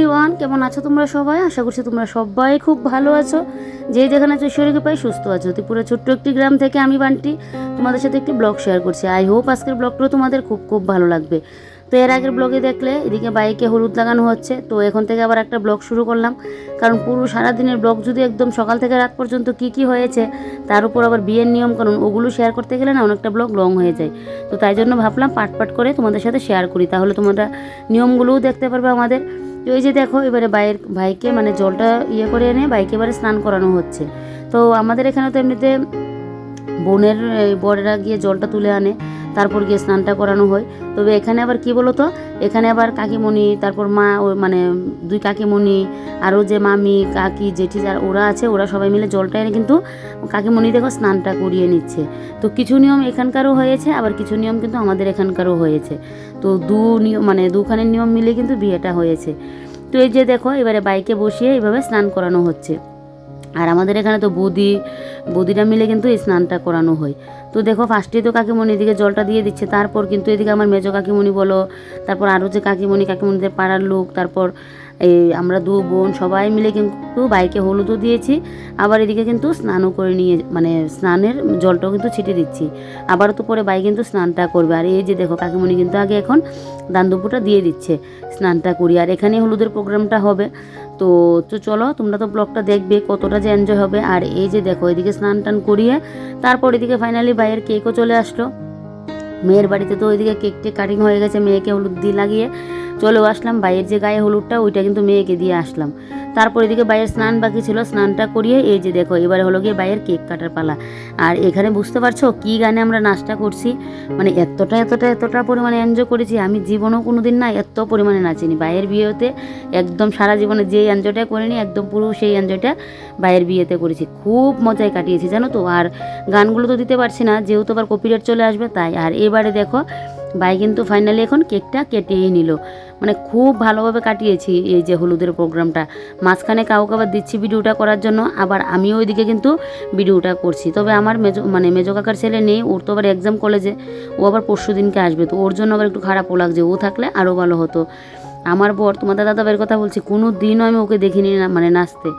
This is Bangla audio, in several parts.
এভরিওয়ান, কেমন আছো তোমরা সবাই? আশা করছি তোমরা সবাই খুব ভালো আছো। যে যেখানে আছো, ঈশ্বরীকে পাই সুস্থ আছো। ত্রিপুরা ছোট্ট একটি গ্রাম থেকে আমি বান্টি তোমাদের সাথে একটি ব্লগ শেয়ার করছি। আই হোপ আজকের ব্লগটাও তোমাদের খুব খুব ভালো লাগবে। তো এর আগের ব্লগে দেখলে এদিকে বাইকে হলুদ লাগানো হচ্ছে। তো এখন থেকে আবার একটা ব্লগ শুরু করলাম। কারণ পুরো সারাদিনের ব্লগ যদি একদম সকাল থেকে রাত পর্যন্ত কি কি হয়েছে, তার উপর আবার বিয়ের নিয়ম কানুন ওগুলো শেয়ার করতে গেলে না অনেকটা ব্লগ লং হয়ে যায়। তো তাই জন্য ভাবলাম পাট পাট করে তোমাদের সাথে শেয়ার করি। তাহলে তোমরা নিয়মগুলোও দেখতে পারবে আমাদের। এই যে দেখো, এবারে বাইরের ভাইকে মানে জলটা ইয়ে করে এনে বাইকে এবারে স্নান করানো হচ্ছে। তো আমাদের এখানে তো এমনিতে বোনের বরেরা গিয়ে জলটা তুলে আনে। তারপর গিয়ে স্নানটা করানো হয়। তবে এখানে আবার কি বলো তো এখানে আবার কাকিমণি, তারপর মা ও মানে দুই কাকিমণি, আরও যে মামি, কাকি, জেঠি যারা ওরা আছে, ওরা সবাই মিলে জলটা এনে কিন্তু কাকিমণি দেখো স্নানটা করিয়ে নিচ্ছে। তো কিছু নিয়ম এখানকারও হয়েছে, আবার কিছু নিয়ম কিন্তু আমাদের এখানকারও হয়েছে। তো দু নিয়ম মানে দুখানের নিয়ম মিলে কিন্তু বিয়েটা হয়েছে। তো এই যে দেখো, এবারে বাইকে বসিয়ে এইভাবে স্নান করানো হচ্ছে। আর আমাদের এখানে তো বৌদি, বৌদিরা মিলে কিন্তু এই স্নানটা করানো হয়। তো দেখো ফার্স্টে তো কাকিমণি এদিকে জলটা দিয়ে দিচ্ছে, তারপর কিন্তু এদিকে আমার মেজো কাকিমণি বলো, তারপর আরও যে কাকিমণি, কাকিমণিদের পাড়ার লোক, তারপর এই আমরা দু বোন সবাই মিলে কিন্তু বাইকে হলুদও দিয়েছি, আবার এদিকে কিন্তু স্নানও করে নিয়ে মানে স্নানের জলটাও কিন্তু ছিটে দিচ্ছি। আবার তো পরে বাই কিন্তু স্নানটা করবে। আর এই যে দেখো, কাকিমণি কিন্তু আগে এখন দান্দুপুটা দিয়ে দিচ্ছে, স্নানটা করি আর এখানে হলুদের প্রোগ্রামটা হবে। তো তো চলো, তোমরা তো ব্লগটা দেখবে কতটা যে এনজয় হবে। আর এই যে দেখো, এদিকে স্নান টান করিয়ে তারপর এদিকে ফাইনালি বাইরের কেকও চলে আসলো। মেয়ের বাড়িতে তো ওইদিকে কেক টেক কাটিং হয়ে গেছে, মেয়েকে হলুদ দিয়ে লাগিয়ে চলেও আসলাম। বাইরের যে গায়ে হলুদটা, ওইটা কিন্তু মেয়েকে দিয়ে আসলাম। তারপর এদিকে বাইরের স্নান বাকি ছিল, স্নানটা করিয়ে এই যে দেখো, এবারে হলো গিয়ে বাইরের কেক কাটার পালা। আর এখানে বুঝতে পারছ কি গানে আমরা নাচটা করছি? মানে এতটা এতটা এতটা পরিমাণে এনজয় করেছি, আমি জীবনেও কোনো দিন না এত পরিমাণে নাচিনি। বাইরের বিয়েতে একদম সারা জীবনে যে এনজয়টা করিনি, একদম পুরো সেই এনজয়টা বাইরের বিয়েতে করেছি। খুব মজায় কাটিয়েছি, জানো তো? আর গানগুলো তো দিতে পারছি না, যেহেতু আবার কপিরাইট চলে আসবে, তাই। আর এবারে দেখো, ভাই কিন্তু ফাইনালি এখন কেকটা কেটেই নিল। মানে খুব ভালোভাবে কাটিয়েছি এই যে হলুদের প্রোগ্রামটা মাঝখানে কাউকে আবার দিচ্ছি ভিডিওটা করার জন্য, আবার আমিও ওইদিকে কিন্তু ভিডিওটা করছি। তবে আমার মেজো মানে মেজো কাকার ছেলে নেই, ওর তো আবার এক্সাম কলেজে ও আবার পরশু দিনকে আসবে। তো ওর জন্য আবার একটু খারাপও লাগছে, ও থাকলে আরও ভালো হতো। আমার বর, তোমাদের দাদা ভাইয়ের কথা বলছি কোনো দিনও আমি ওকে দেখিনি না মানে নাচতে।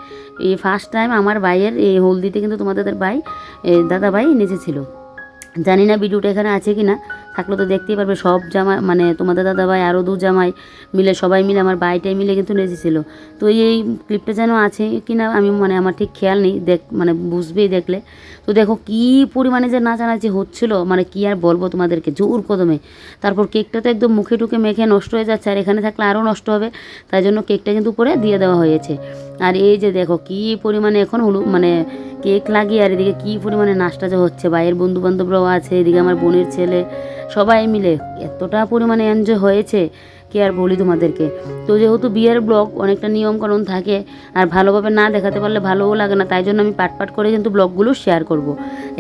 এই ফার্স্ট টাইম আমার ভাইয়ের এই হলদিতে কিন্তু তোমাদের ভাই দাদা ভাই নেচেছিল। জানি না ভিডিওটা এখানে আছে কি না থাকলে তো দেখতেই পারবে সব জামা মানে তোমাদের দাদা ভাই আরও দু জামাই মিলে, সবাই মিলে আমার বাইটাই মিলে কিন্তু নেচেছিল। তো এই ক্লিপটা যেন আছে কি না আমি মানে আমার ঠিক খেয়াল নেই, দেখ মানে বুঝবেই দেখলে। তো দেখো কি পরিমাণে যে নাচানাচি হচ্ছিল মানে কি আর বলব তোমাদেরকে, জোর কদমে। তারপর কেকটা তো একদম মুখে টুকে মেখে নষ্ট হয়ে যাচ্ছে, আর এখানে থাকলে আরও নষ্ট হবে, তাই জন্য কেকটা কিন্তু উপরে দিয়ে দেওয়া হয়েছে। আর এই যে দেখো কি পরিমাণে এখন হলু মানে কেক লাগিয়ে, আর এদিকে কী পরিমাণে নাচটা যে হচ্ছে বাইরের বন্ধু বান্ধবরাও আছে, এদিকে আমার বোনের ছেলে সবাই মিলে এতটা পরিমাণে এনজয় হয়েছে কি আর বলি তোমাদেরকে। তো যেহেতু বিয়ের ব্লগ অনেকটা নিয়মকানুন থাকে আর ভালোভাবে না দেখাতে পারলে ভালোও লাগে না, তাই জন্য আমি পাট পাট করে কিন্তু ব্লগগুলো শেয়ার করব।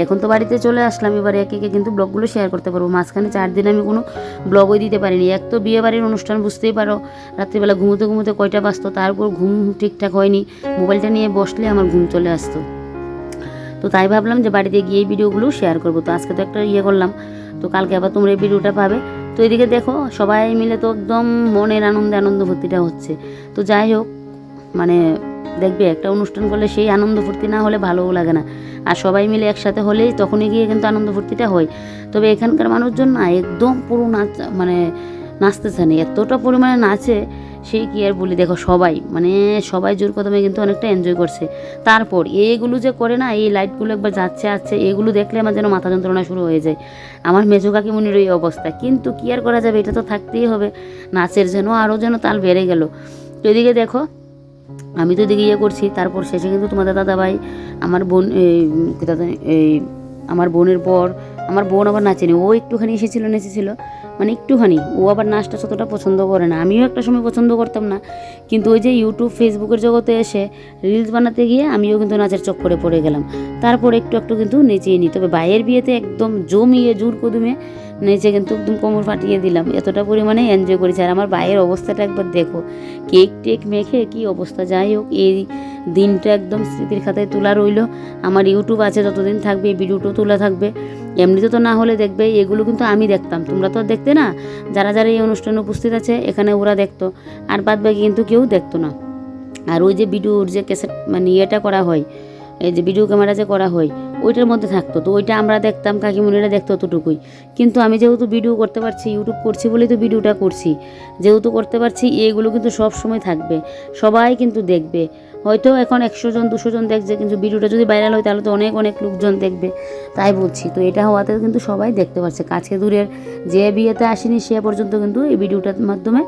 এখন তো বাড়িতে চলে আসলাম, এবার একে একে কিন্তু ব্লগগুলো শেয়ার করতে পারব। মাঝখানে চার দিন আমি কোনো ব্লগই দিতে পারিনি। এক তো বিয়ে বাড়ির অনুষ্ঠান বুঝতেই পারো, রাত্রিবেলা ঘুমোতে ঘুমোতে কয়টা বাজতো তারপর ঘুম ঠিকঠাক হয়নি, মোবাইলটা নিয়ে বসলে আমার ঘুম চলে আসতো। তো তাই ভাবলাম যে বাড়িতে গিয়ে ভিডিওগুলো শেয়ার করব। তো আজকে তো একটা ইয়ে করলাম তো কালকে আবার তোমরা এই ভিডিওটা পাবে। তো এদিকে দেখো, সবাই মিলে তো একদম মনের আনন্দে আনন্দ ভর্তিটা হচ্ছে। তো যাই হোক মানে দেখবে, একটা অনুষ্ঠান করলে সেই আনন্দ ফুর্তি না হলে ভালোও লাগে না। আর সবাই মিলে একসাথে হলেই তখনই গিয়ে কিন্তু আনন্দ ফুর্তিটা হয়। তবে এখানকার মানুষজন না একদম পুরো নাচ মানে নাচতেছে না, এতটা পরিমাণে নাচে সেই কি আর বলি, দেখো সবাই মানে সবাই জোর কদমে কিন্তু অনেকটা এনজয় করছে। তারপর এগুলো যে করে না, এই লাইটগুলো একবার যাচ্ছে আসছে, এগুলো দেখলে আমার যেন মাথা যন্ত্রণা শুরু হয়ে যায়। আমার মেজো কাকিমনির এই অবস্থা, কিন্তু কি আর করা যাবে, এটা তো থাকতেই হবে। নাচের যেন আরও যেন তাল বেড়ে গেল। তো এদিকে দেখো, আমি তো এদিকে ইয়ে করছি, তারপর শেষে কিন্তু তোমাদের দাদাভাই, আমার বোন দাদা, এই, আমার বোনের পর আমার বোন আবার নাচেনি, ও একটুখানি এসেছিল, নেচেছিল। মানে একটুখানি। ও আবার নাচটা ততটা পছন্দ করে না। আমিও একটা সময় পছন্দ করতাম না। কিন্তু ওই যে ইউটিউব ফেসবুকের জগতে এসে রিলস বানাতে গিয়ে আমিও কিন্তু নাচের চক্করে পড়ে গেলাম। তারপর একটু একটু কিন্তু নেচেই নিই। তবে বাইয়ের বিয়েতে একদম জমিয়ে জোর কদমে নেচে কিন্তু একদম কোমর ফাটিয়ে দিলাম। এতটা পরিমাণে এনজয় করেছি। আর আমার বাইয়ের অবস্থাটা একবার দেখো। কেক টেক মেখে কি অবস্থা? যাই হোক, এই দিনটা একদম স্মৃতির খাতায় তোলা রইল। আমার ইউটিউব আছে, যতদিন থাকবে ভিডিওটাও তোলা থাকবে। এমনিতে তো না হলে দেখবে, এগুলো কিন্তু আমি দেখতাম। তোমরা তো আর দেখতে না? যারা যারা এই অনুষ্ঠানে উপস্থিত আছে, এখানে ওরা দেখতো। আর বাদ বাকি কিন্তু কেউ দেখতো না। আর ওই যে ভিডিওর যে ক্যাসেট মানে ইয়েটা করা হয় এই যে ভিডিও ক্যামেরা যে করা হয়, ওইটার মধ্যে থাকতো। তো ওইটা আমরা দেখতাম, কাকিমুনিরা দেখতো অতটুকুই। কিন্তু আমি যেহেতু ভিডিও করতে পারছি ইউটিউব করছি বলেই তো ভিডিওটা করছি। যেহেতু করতে পারছি, এগুলো কিন্তু সব সময় থাকবে। সবাই কিন্তু দেখবে। হয়তো এখন একশো জন, দুশো জন দেখছে, কিন্তু ভিডিওটা যদি ভাইরাল হয়, তাহলে তো অনেক অনেক লোকজন দেখবে। তাই বলছি। তো এটা হওয়াতে কিন্তু সবাই দেখতে পাচ্ছে কাছে দূরের যে বিয়েতে আসেনি, সে পর্যন্ত কিন্তু এই ভিডিওটার মাধ্যমে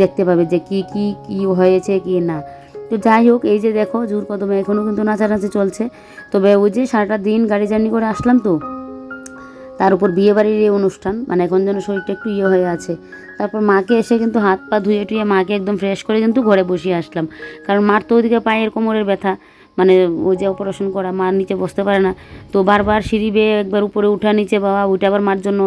দেখতে পাবে যে কি কি কি হয়েছে, কি না। তো যাই হোক, এই যে দেখো, জোর কদমে এখনও কিন্তু নাচানাচি চলছে। তবে ওই যে সারাটা দিন গাড়ি জার্নি করে আসলাম তো, তার উপর বিয়েবাড়ির এই অনুষ্ঠান মানে এখন যেন শরীরটা একটু ইয়ে হয়ে আছে। তারপর মাকে এসে কিন্তু হাত পা ধুয়ে টুয়ে মাকে একদম ফ্রেশ করে কিন্তু ঘরে বসিয়ে আসলাম। কারণ মার তো ওদিকে পায়ের কোমরের ব্যথা। মানে ওই যে অপারেশন করা, মা নিচে বসতে পারে না। তো বারবার সিঁড়ি বেয়ে একবার উপরে উঠা, নিচে বাবা ওইটা আবার মার জন্য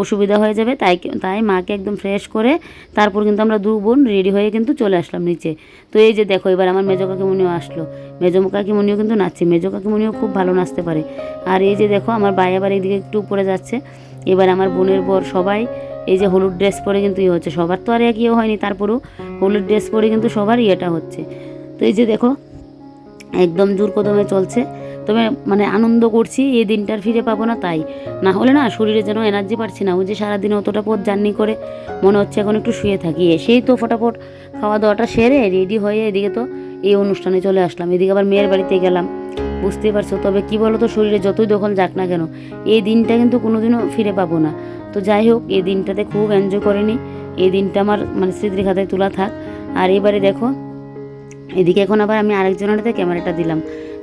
অসুবিধা হয়ে যাবে। তাই তাই মাকে একদম ফ্রেশ করে তারপর কিন্তু আমরা দু বোন রেডি হয়ে কিন্তু চলে আসলাম নিচে। তো এই যে দেখো, এবার আমার মেজো কাকিমণিও আসলো। মেজো কাকিমণিও কিন্তু নাচছে। মেজো কাকিমণিও খুব ভালো নাচতে পারে। আর এই যে দেখো, আমার ভাই আবার এইদিকে একটু উপরে যাচ্ছে। এবার আমার বোনের বর সবাই, এই যে হলুদ ড্রেস পরে কিন্তু ইয়ে হচ্ছে। সবার তো আর এক ইয়ে হয়নি, তারপরেও হলুদ ড্রেস পরে কিন্তু সবার ইয়েটা হচ্ছে। তো এই যে দেখো একদম জোর কদমে চলছে। তবে মানে আনন্দ করছি, এই দিনটার ফিরে পাবো না তাই। না হলে না শরীরে যেন এনার্জি পাচ্ছি না। ওই যে সারাদিন অতটা পথ জার্নি করে মনে হচ্ছে এখন একটু শুয়ে থাকি। এসেই তো ফটাফট খাওয়া দাওয়াটা সেরে রেডি হয়ে এদিকে তো এই অনুষ্ঠানে চলে আসলাম। এদিকে আবার মেয়ের বাড়িতে গেলাম। বুঝতেই পারছ? তবে কি বলো তো শরীরে যতই দখল যাক না কেন, এই দিনটা কিন্তু কোনোদিনও ফিরে পাবো না। তো যাই হোক, এই দিনটাতে খুব এনজয় করিনি এই দিনটা আমার মানে স্মৃতির খাতায় তোলা থাক। আর এবারে দেখো এদিকে এখন আবার আমি আরেকজনের হাতে ক্যামেরাটা দিলাম,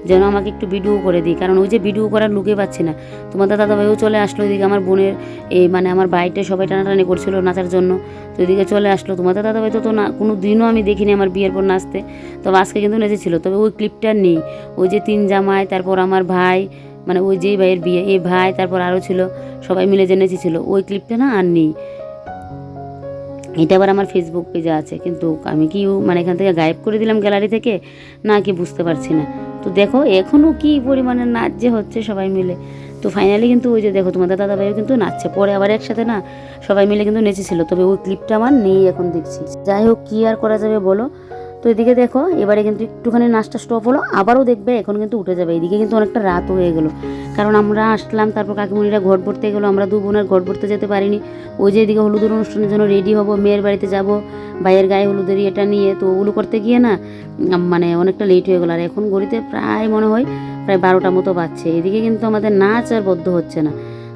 যেন আমাকে একটু ভিডিও করে দিই। কারণ ওই যে ভিডিও করার লুকে পাচ্ছি না। তোমাদের দাদাভাইও চলে আসলো এদিকে, আমার বোনের এই মানে আমার বাড়িতে সবাই টানাটানি করছিল নাচার জন্য। তো এদিকে চলে আসলো। তোমাদের দাদাভাই তো তো না, কোনো দিনও আমি দেখিনি আমার বিয়ের পর নাচতে। তবে আজকে কিন্তু নেচেছিল। তবে ওই ক্লিপটা নেই। ওই যে তিন জামাই, তারপর আমার ভাই মানে ওই যেই ভাইয়ের বিয়ে, এই ভাই, তারপর আরও ছিল। সবাই মিলে যে নেচেছিল। ওই ক্লিপটা না আর নেই। এটা আবার আমার ফেসবুক পেজে আছে, কিন্তু আমি কি মানে এখান থেকে গায়েব করে দিলাম গ্যালারি থেকে? না, কি বুঝতে পারছি না। তো দেখো এখনও কি পরিমাণে নাচ যে হচ্ছে সবাই মিলে। তো ফাইনালি কিন্তু ওই যে দেখো, তোমাদের দাদাভাইও কিন্তু নাচছে। পরে আবার একসাথে না সবাই মিলে কিন্তু নেচেছিল। তবে ওই ক্লিপটা আমার নেই এখন দেখছি। যাই হোক, কী আর করা যাবে বলো? তো এদিকে দেখো, এবারে কিন্তু একটুখানি নাচটা স্টপ হলো, আবারও দেখবে এখন কিন্তু উঠে যাবে। এদিকে কিন্তু অনেকটা রাত হয়ে গেলো। কারণ আমরা আসলাম, তারপর কাকিমণিরা ঘর ভরতে গেলো, আমরা দু বোনের ঘর ভরতে যেতে পারিনি। ওই যে এদিকে হলুদের অনুষ্ঠানের জন্য রেডি হব, মেয়ের বাড়িতে যাব, ভাইয়ের গায়ে হলুদের ইয়েটা নিয়ে। তো ওগুলো করতে গিয়ে না মানে অনেকটা লেট হয়ে গেলো। আর এখন গড়িতে প্রায় মনে হয়, প্রায় বারোটা মতো বাজছে। এদিকে কিন্তু আমাদের নাচ আর বদ্ধ হচ্ছে না।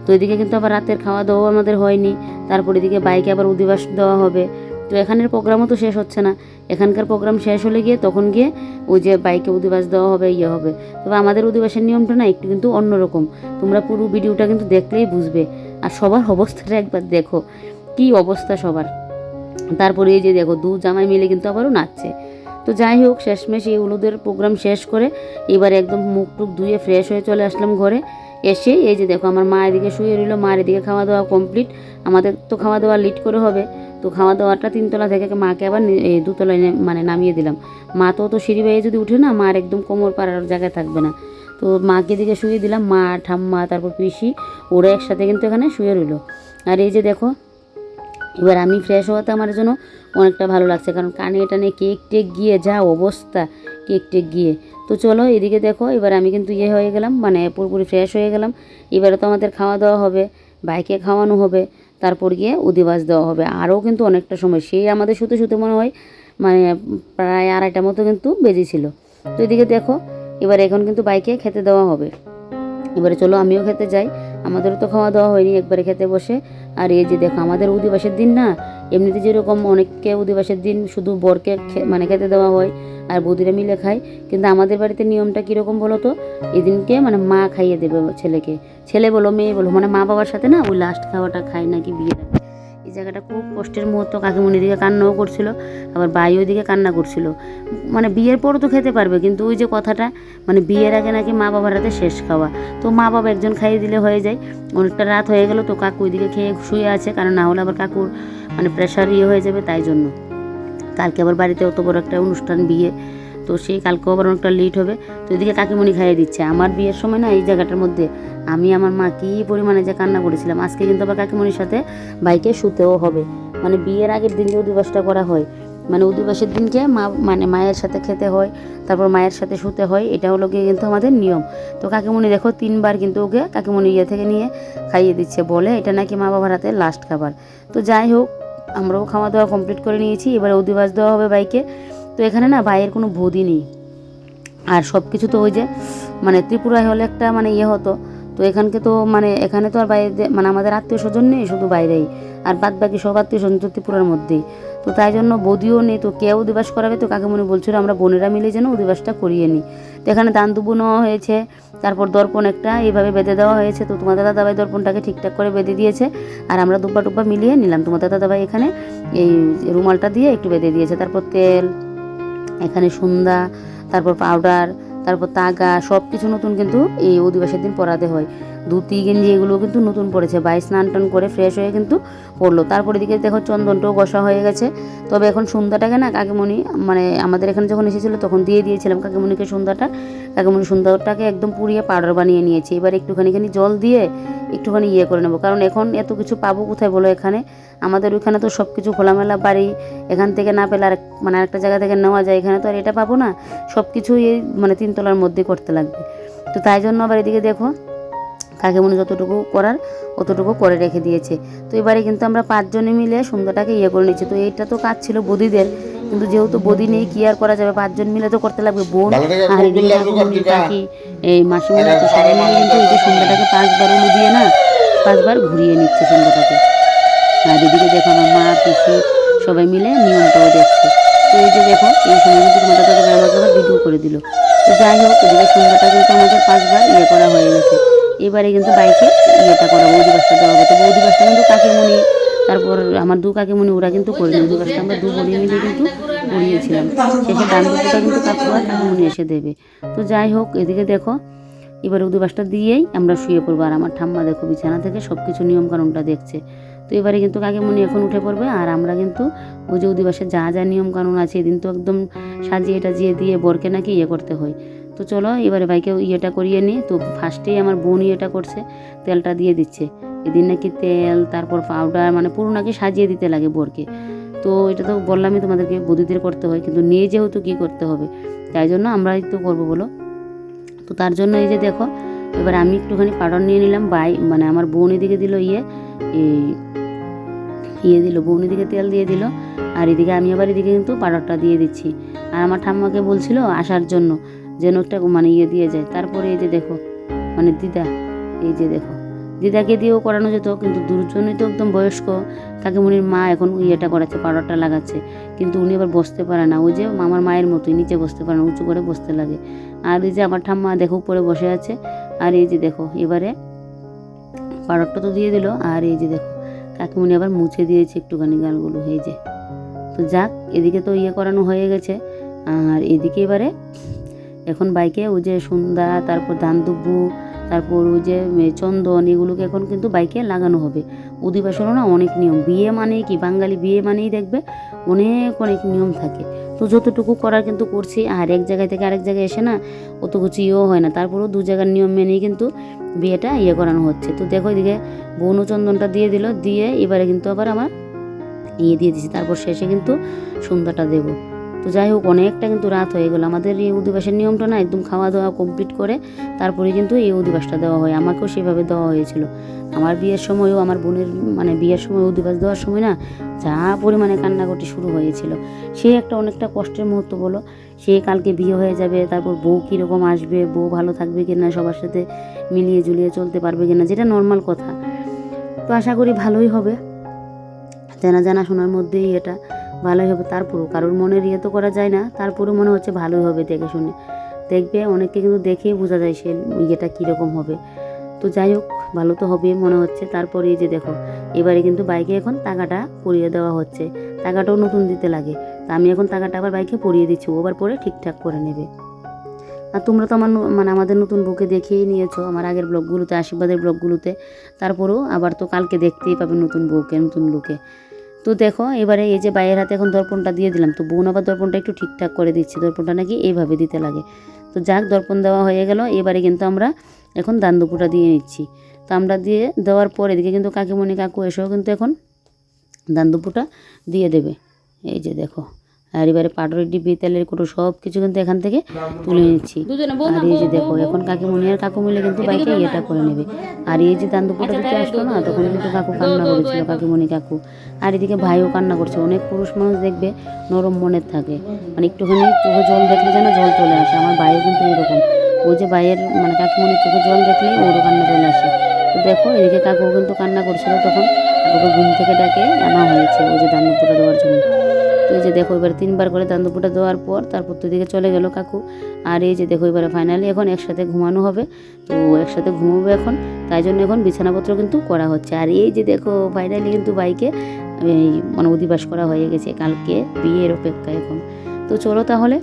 তো এদিকে কিন্তু আবার রাতের খাওয়া দাওয়াও আমাদের হয়নি। তারপর এদিকে বাইকে আবার অধিবাস দেওয়া হবে। তো এখানের প্রোগ্রামও তো শেষ হচ্ছে না। এখানকার প্রোগ্রাম শেষ হলে গিয়ে তখন গিয়ে ওই যে বাইকে অধিবাস দেওয়া হবে ইয়ে হবে। তবে আমাদের অধিবাসের নিয়মটা না একটু কিন্তু অন্যরকম তোমরা পুরো ভিডিওটা কিন্তু দেখলেই বুঝবে। আর সবার অবস্থাটা একবার দেখো। কি অবস্থা সবার? তারপরে এই যে দেখো, দু জামাই মিলে কিন্তু আবারও নাচছে। তো যাই হোক, শেষমেশ এই উলুদের প্রোগ্রাম শেষ করে এবার একদম মুখ টুক ধুয়ে ফ্রেশ হয়ে চলে আসলাম ঘরে। এসে এই যে দেখো, আমার মা এদিকে শুয়ে রইল মার এদিকে খাওয়া দাওয়া কমপ্লিট আমাদের তো খাওয়া দাওয়া লিট করে হবে। তো খাওয়া দাওয়াটা তিনতলা থেকে মাকে আবার দুতলায় মানে নামিয়ে দিলাম। মা তো তো সিঁড়ি বেয়ে যদি উঠে না মার একদম কোমর পাড়ার জায়গায় থাকবে না। তো মাকে দিকে শুয়ে দিলাম, মা, ঠাম্মা, তারপর পিসি, ওরা একসাথে কিন্তু এখানে শুয়ে রইল। আর এই যে দেখো, এবার আমি ফ্রেশ হওয়াতে আমার জন্য অনেকটা ভালো লাগছে, কারণ কানে টানে কেক টেক গিয়ে যা অবস্থা, কেক টেক গিয়ে। তো চলো এদিকে দেখো, এবার আমি কিন্তু ইয়ে হয়ে গেলাম মানে পুরোপুরি ফ্রেশ হয়ে গেলাম। এবারে তো আমাদের খাওয়া দাওয়া হবে, বাইকে খাওয়ানো হবে। তারপর গিয়ে উদিবাস দেওয়া হবে। আরও কিন্তু অনেকটা সময়, সেই আমাদের শুতে শুতে মনে হয় মানে প্রায় আড়াইটা মতো কিন্তু বেজেছিল তো এদিকে দেখো, এবার এখন কিন্তু বাইকে খেতে দেওয়া হবে। এবারে চলো আমিও খেতে যাই। আমাদেরও তো খাওয়া দাওয়া হয়নি একবারে খেতে বসে। আর এই যে দেখো, আমাদের উদিবাসের দিন না এমনিতে যেরকম অনেককে অধিবাসের দিন শুধু বরকে মানে খেতে দেওয়া হয় আর বৌদিরা মিলে খায়, কিন্তু আমাদের বাড়িতে নিয়মটা কীরকম বলো তো? এদিনকে মানে মা খাইয়ে দেবে ছেলেকে। ছেলে বলো, মেয়ে বলো মানে মা বাবার সাথে না ওই লাস্ট খাওয়াটা খায় নাকি বিয়ের আগে এই জায়গাটা খুব কষ্টের মুহূর্ত কাকিমণি দিকে কান্নাও করছিল, আবার বাই ওইদিকে কান্না করছিল। মানে বিয়ের পরও তো খেতে পারবে, কিন্তু ওই যে কথাটা মানে বিয়ের আগে নাকি মা বাবার হাতে শেষ খাওয়া। তো মা বাবা একজন খাইয়ে দিলে হয়ে যায়। অনেকটা রাত হয়ে গেল, তো কাকু ওইদিকে খেয়ে শুয়ে আছে, কারণ না হলে আবার কাকুর মানে প্রেশার ইয়ে হয়ে যাবে তাই জন্য। কালকে আবার বাড়িতে অত বড় একটা অনুষ্ঠান, বিয়ে। তো সেই কালকেও আবার অনেকটা লেট হবে। তো এদিকে কাকিমণি খাইয়ে দিচ্ছে। আমার বিয়ের সময় না এই জায়গাটার মধ্যে আমি আমার মা কী পরিমাণে যে কান্না করেছিলাম, আজকে কিন্তু আবার কাকিমণির সাথে বাইকে শুতেও হবে। মানে বিয়ের আগের দিন যে অধিবাসটা করা হয় মানে অধিবাসের দিনকে মা মানে মায়ের সাথে খেতে হয়, তারপর মায়ের সাথে শুতে হয়, এটা হলো গিয়ে কিন্তু আমাদের নিয়ম। তো কাকিমণি দেখো তিনবার কিন্তু ওকে কাকিমণি ইয়ে থেকে নিয়ে খাইয়ে দিচ্ছে বলে, এটা নাকি মা বাবার হাতে লাস্ট খাবার। তো যাই হোক আমরাও খাওয়া দাওয়া কমপ্লিট করে নিয়েছি, এবার অধিবাস দেওয়া হবে বাইকে। তো এখানে না ভাইয়ের কোনো বোধই নেই। আর সব কিছু তো ওই যে মানে ত্রিপুরায় হলে একটা মানে ইয়ে হতো। তো এখানকে তো মানে এখানে তো আর বাইরে মানে আমাদের আত্মীয় স্বজন নেই শুধু বাইরেই। আর বাদ বাকি সব আত্মীয় স্বজন ত্রিপুরার মধ্যেই। তো তাই জন্য বদিও নেই, তো কেউ অধিবাস করাবে? তো কাকিমণি বলছিল আমরা বোনেরা মিলে যেন অধিবাসটা করিয়ে নিই। তো এখানে দান নেওয়া হয়েছে, তারপর দর্পণ একটা এইভাবে বেঁধে দেওয়া হয়েছে। তো তোমাদের দাদাভাই দর্পণটাকে ঠিকঠাক করে বেঁধে দিয়েছে, আর আমরা দুব্বা টুব্বা মিলিয়ে নিলাম। তোমাদের দাদাভাই এখানে এই রুমালটা দিয়ে একটু বেঁধে দিয়েছে। তারপর তেল, এখানে সন্ধ্যা, তারপর পাউডার তারপর তাগা সব কিছু নতুন কিন্তু এই অধিবাসের দিন পরাতে হয়। ধুতি, গেঞ্জি, এগুলো কিন্তু নতুন পড়েছে। বাই স্নান টান করে ফ্রেশ হয়ে কিন্তু পড়ল। তারপরে এদিকে দেখো চন্দনটাও বসা হয়ে গেছে। তবে এখন সন্ধ্যাটাকে না কাকিমণি মানে আমাদের এখানে যখন এসেছিল তখন দিয়ে দিয়েছিলাম কাকিমণিকে সন্ধ্যাটা। কাকিমণি সন্ধ্যাটাকে একদম পুড়িয়ে পাউডার বানিয়ে নিয়েছি। এবার একটুখানি খানি জল দিয়ে একটুখানি ইয়ে করে নেব। কারণ এখন এত কিছু পাবো কোথায় বলো এখানে? আমাদের ওইখানে তো সব কিছু খোলামেলা বাড়ি। এখান থেকে না পেলে আর মানে আরেকটা জায়গা থেকে নেওয়া যায়। এখানে তো আর এটা পাবো না। সব কিছুই মানে তিনতলার মধ্যে করতে লাগবে। তো তাই জন্য আবার এদিকে দেখো কাকিমণি যতটুকু করার অতটুকু করে রেখে দিয়েছে। তো এবারে কিন্তু আমরা পাঁচজনে মিলে সুন্দরটাকে ইয়ে করে নিচ্ছি তো এইটা তো কাজ ছিল বদিদের। কিন্তু যেহেতু বদি নেই কি আর করা যাবে? পাঁচজন মিলে তো করতে লাগবে। বোন আর এদিকে কাকিমণি কাকি এই মাসিমণি তো সবাই মিলে কিন্তু এই যে সন্ধ্যাটাকে পাঁচবার উলু দিয়ে না পাঁচবার ঘুরিয়ে নিচ্ছে সন্ধ্যাটাকে আর এদিকে দেখো আমার মা পিসি সবাই মিলে নিয়মটাও দেখছে। তো এই যে দেখো এই সময় কিন্তু তোমাদের আমাকে আবার ভিডিও করে দিল। তো যাই হোক এদিকে সন্ধ্যাটা কিন্তু আমাদের পাঁচবার ইয়ে করা হয়ে গেছে। এবারে কিন্তু বাইকে ইয়েটা করা, বৌদি বাসটা দেওয়া হবে। তো বৌদি বাসটা কিন্তু কাকিমণি, তারপর আমার দু কাকিমণি, ওরা কিন্তু করিনি বৌদি বাসটা আমরা দু বোনে মিলে কিন্তু করিয়েছিলাম। শেষে ডান কিন্তু কাকু আর কাকিমণি এসে দেবে। তো যাই হোক, এদিকে দেখো, এবার উদুবাসটা দিয়েই আমরা শুয়ে পড়ব। আর আমার ঠাম্মা দেখো, বিছানা থেকে সব কিছু নিয়মকানুনটা দেখছে। তো এবারে কিন্তু কাকিমণি এখন উঠে পড়বে। আর আমরা কিন্তু ওই যে অধিবাসের যা যা নিয়মকানুন আছে, এদিন তো একদম সাজিয়ে টাজিয়ে দিয়ে বরকে নাকি ইয়ে করতে হয়। তো চলো, এবারে বাইকে ইয়েটা করিয়ে নিই। তো ফার্স্টেই আমার বোন ইয়েটা করছে, তেলটা দিয়ে দিচ্ছে। এদিন নাকি তেল, তারপর পাউডার মানে পুরো নাকি সাজিয়ে দিতে লাগে বরকে। তো এটা তো বললামই তোমাদেরকে, বদিদের করতে হয়, কিন্তু নিয়ে যেহেতু কী করতে হবে? তাই জন্য আমরাই তো করব বলো। তো তার জন্য এই যে দেখো, এবার আমি একটুখানি পাউডার নিয়ে নিলাম। বাই মানে আমার বোন এদিকে দিল ইয়ে এই ইয়ে দিল, বোন এদিকে তেল দিয়ে দিল। আর এদিকে আমি আবার এদিকে কিন্তু পাউডারটা দিয়ে দিচ্ছি। আর আমার ঠাম্মাকে বলছিল আসার জন্য। যেন একটা মানে ইয়ে দিয়ে যায়। তারপরে এই যে দেখো মানে দিদা, এই যে দেখো, দিদাকে দিয়েও করানো যেত, কিন্তু দুজনই তো একদম বয়স্ক। কাকিমণির মা এখন ইয়েটা করাচ্ছে পাউডারটা লাগাচ্ছে। কিন্তু উনি আবার বসতে পারে না। ওই যে আমার মায়ের মতোই, নিচে বসতে পারে না, উঁচু করে বসতে লাগে। আর এই যে আমার ঠাম্মা দেখো উপরে বসে আছে। আর এই যে দেখো, এবারে পাউডারটা তো দিয়ে দিল। আর এই যে দেখো, কাকিমণি আবার মুছে দিয়েছে একটুখানি গালগুলো, এই যে। তো যাক, এদিকে তো ইয়ে করানো হয়ে গেছে। আর এদিকে এবারে এখন বাইকে ওই যে সন্ধ্যা, তারপর ধান দুব্বু তারপর ওই যে চন্দন, এগুলোকে এখন কিন্তু বাইকে লাগানো হবে। অধিবাসনও না অনেক নিয়ম। বিয়ে মানে কি? বাঙালি বিয়ে মানেই দেখবে অনেক অনেক নিয়ম থাকে। তো যতটুকু করার কিন্তু করছি, আর এক জায়গায় থেকে আরেক জায়গায় এসে না অত কিছু ইয়েও হয় না। তারপরেও দু জায়গার নিয়ম মেনেই কিন্তু বিয়েটা ইয়ে করানো হচ্ছে। তো দেখো এদিকে বনু চন্দনটা দিয়ে দিল, দিয়ে এবারে কিন্তু আবার আমার ইয়ে দিয়ে দিছি। তারপর শেষে কিন্তু সন্ধ্যাটা দেবো। তো যাই হোক, অনেকটা কিন্তু রাত হয়ে গেলো। আমাদের এই অধিবাসের নিয়মটা না একদম খাওয়া দাওয়া কমপ্লিট করে তারপরে কিন্তু এই অধিবাসটা দেওয়া হয়। আমাকেও সেভাবে দেওয়া হয়েছিল। আমার বিয়ের সময়ও, আমার বোনের মানে বিয়ের সময়, অধিবাস দেওয়ার সময় না যা পরিমাণে কান্নাকাটি শুরু হয়েছিল। সে একটা অনেকটা কষ্টের মুহূর্ত বলো। সে কালকে বিয়ে হয়ে যাবে, তারপর বউ কীরকম আসবে, বউ ভালো থাকবে কি না সবার সাথে মিলিয়ে ঝুলিয়ে চলতে পারবে কি না যেটা নর্মাল কথা। তো আশা করি ভালোই হবে। জানা জানা শোনার মধ্যেই এটা। ভালোই হবে। তারপরও কারোর মনের ইয়ে তো করা যায় না। তারপরেও মনে হচ্ছে ভালোই হবে দেখে শুনে। দেখবে অনেককে কিন্তু দেখেই বোঝা যায় সে ইয়েটা কীরকম হবে। তো যাই হোক, ভালো তো হবে মনে হচ্ছে। তারপরে যে দেখো, এবারে কিন্তু বাইকে এখন টাকাটা পরিয়ে দেওয়া হচ্ছে। টাকাটাও নতুন দিতে লাগে। তা আমি এখন টাকাটা আবার বাইকে পরিয়ে দিচ্ছি। ওবার পরে ঠিকঠাক করে নেবে। আর তোমরা তো আমার মানে আমাদের নতুন বুকে দেখেই নিয়েছো, আমার আগের ব্লগগুলোতে আশীর্বাদের ব্লগগুলোতে তারপরেও আবার তো কালকে দেখতেই পাবে নতুন বউকে, নতুন লুকে তো দেখো, এবারে এই যে বাইয়ের হাতে এখন দর্পণটা দিয়ে দিলাম, তো বোন আবার দর্পণটা একটু ঠিকঠাক করে দিচ্ছে, দর্পণটা নাকি এইভাবে দিতে লাগে। তো যাক, দর্পণ দেওয়া হয়ে গেল, এবারে কিন্তু আমরা এখন দান দুপুরটা দিয়ে নিচ্ছি। তো আমরা দিয়ে দেওয়ার পর দিকে কিন্তু কাকিমণি কাকু এসেও কিন্তু এখন দান দুপুরটা দিয়ে দেবে। এই যে দেখো আর এবারে পাউডারের ডিব্বি তেলের কোনো সব কিছু কিন্তু এখান থেকে তুলে নিচ্ছি। আর এই যে দেখো এখন কাকিমণি আর কাকু মিলে কিন্তু বাইকে ইয়েটা করে নেবে। আর এই যে দান দুপুরটা দিতে আসলো না? তখন কিন্তু কাকু কান্না করেছিল কাকিমণি কাকু। আর এদিকে ভাইও কান্না করছে। অনেক পুরুষ মানুষ দেখবে নরম মনের থাকে। মানে একটুখানি চোখে জল দেখলে যেন জল চলে আসে। আমার ভাইও কিন্তু এরকম। ওই যে ভাইয়ের মানে কাকিমণির চোখে জল দেখলেই ওরও কান্না চলে আসে। তো দেখো এদিকে কাকু কিন্তু কান্না করছিল তখন। কাকুকে ঘুম থেকে ডাকে আনা হয়েছে ওই যে দান দুপুরটা দেওয়ার জন্য। তো এই যে দেখো, এবার তিনবার করে দান দুপুরটা দেওয়ার পর তারপর তো দিকে চলে গেল কাকু। আর এই যে দেখো, এবারে ফাইনালি এখন একসাথে ঘুমানো হবে। তো একসাথে ঘুমাবো এখন। তাই জন্য এখন বিছানাপত্র কিন্তু করা হচ্ছে। আর এই যে দেখো ফাইনালি কিন্তু বাইকে মানে অধিবাস করা হয়ে গেছে কালকে বিয়ের অপেক্ষা এখন। তো চলো তাহলে।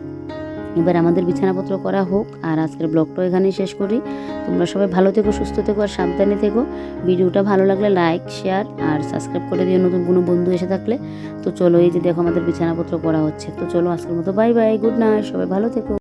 এবার আমাদের বিছানাপত্র করা হোক আর আজকের ব্লগটাও এখানেই শেষ করি। তোমরা সবাই ভালো থেকো, সুস্থ থেকো আর সাবধানে থেকো। ভিডিওটা ভালো লাগলে লাইক, শেয়ার আর সাবস্ক্রাইব করে দিও নতুন কোনো বন্ধু এসে থাকলে। তো চলো এই যে দেখো আমাদের বিছানাপত্র করা হচ্ছে। তো চলো আজকের মতো, বাই বাই, গুড নাইট, সবাই ভালো থেকো।